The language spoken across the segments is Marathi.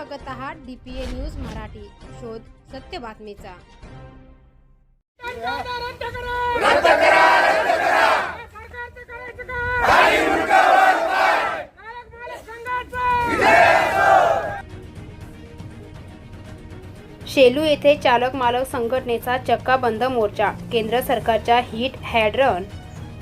बघत आहात डीपीए न्यूज मराठी. शोध सत्य बातमीचा. शेलू येथे चालक मालक संघटनेचा चक्का बंद मोर्चा. केंद्र सरकारच्या हिट हॅड रन.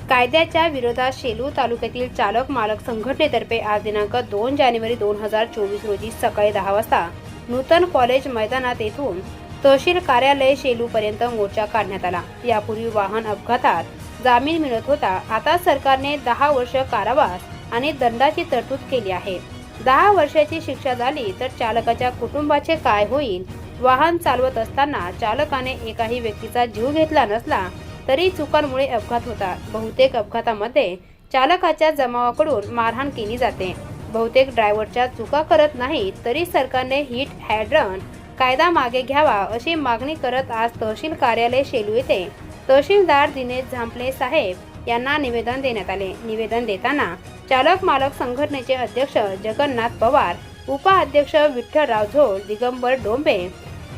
कायद्याच्या विरोधात शेलू तालुक्यातील चालक मालक संघटनेतर्फे आज दिनांक दोन जानेवारी दोन हजार चोवीस रोजी सकाळी दहा वाजता नूतन कॉलेज मैदानात येथून तहसील कार्यालय शेलूपर्यंत मोर्चा काढण्यात आला. यापूर्वी वाहन अपघातात जामीन मिळत होता. आता सरकारने दहा वर्ष कारावास आणि दंडाची तरतूद केली आहे. दहा वर्षाची शिक्षा झाली तर चालकाच्या कुटुंबाचे काय होईल? वाहन चालवत असताना चालकाने एकाही व्यक्तीचा जीव घेतला नसला तरी चुकांमुळे अपघात होतात. बहुतेक अपघातामध्ये चालकाच्या जमावाकडून मारहाण केली जाते. बहुतेक ड्रायव्हरच्या चुका करत नाही तरी सरकारने हिट हॅड्रन कायदा मागे घ्यावा अशी मागणी करत आज तहसील कार्यालय शेलू येथे तहसीलदार दिनेश झांपले साहेब यांना निवेदन देण्यात आले. निवेदन देताना चालक मालक संघटनेचे अध्यक्ष जगन्नाथ पवार उपाध्यक्ष विठ्ठलराव झोळ दिगंबर डोंबे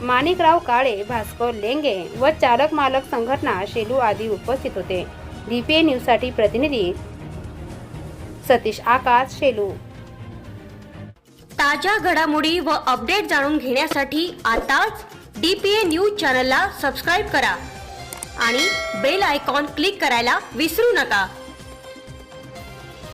माणिकराव काळे भास्कर लेंगे व चालक मालक संघटना शेलू आदी उपस्थित होते. डीपीए न्यूजसाठी प्रतिनिधी सतीश आकाश शेलू. ताज्या घडामोडी व अपडेट जाणून घेण्यासाठी आताच डीपीए न्यूज चॅनलला सबस्क्राईब करा आणि बेल आयकॉन क्लिक करायला विसरू नका.